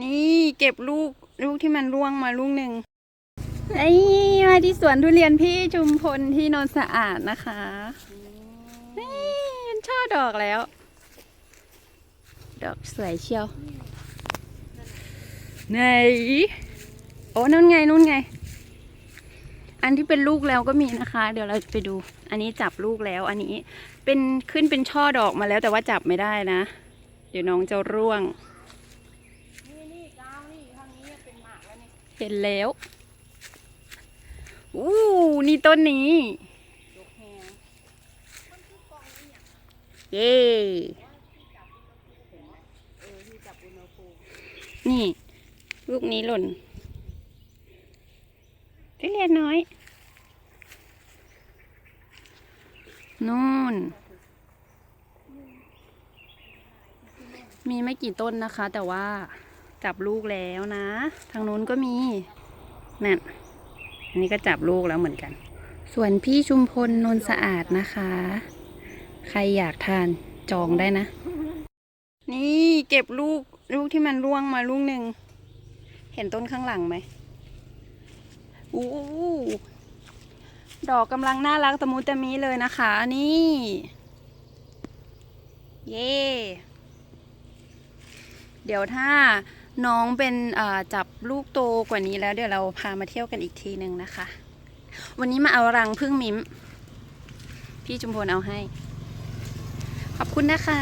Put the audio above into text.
นี่เก็บลูกลูกที่มันร่วงมาลูกหนึ่งไอ้มาที่สวนทุเรียนพี่ชุมพลที่โนนสะอาดนะคะนี่มันช่อดอกแล้ว ดอกสวยเชียวไหนโอ้นั่นไงนู่นไง อันที่เป็นลูกแล้วก็มีนะคะ เดี๋ยวเราไปดู อันนี้จับลูกแล้ว อันนี้เป็นขึ้นเป็นช่อดอกมาแล้วแต่ว่าจับไม่ได้นะ เดี๋ยวน้องจะร่วง นี่นี่ก้าวนี่ทางนี้เป็นหมากแล้วนี่ เห็นแล้ว อู้นี่ต้นนี้ เย้นี่ ลูกนี้หล่นทุเรียนน้อยนู่น มีไม่กี่ต้นนะคะ แต่ว่า จับลูกแล้วนะ ทางนู้นก็มีนั่นอันนี้ก็จับลูกแล้วเหมือนกัน ส่วนพี่ชุมพลนนสะอาดนะคะ ใครอยากทานจองได้นะ นี่เก็บลูกลูกที่มันร่วงมาลูกหนึ่ง เห็นต้นข้างหลังไหมอู้ดอกกำลังน่ารักตะมุตะมีเลยนะคะนี่ เย่เดี๋ยวถ้า น้องเป็นจับลูกโตกว่านี้แล้วเดี๋ยวเราพามาเที่ยวกันอีกทีหนึ่งนะคะ วันนี้มาเอารังพึ่งมิม พี่จุมพลเอาให้ ขอบคุณนะคะ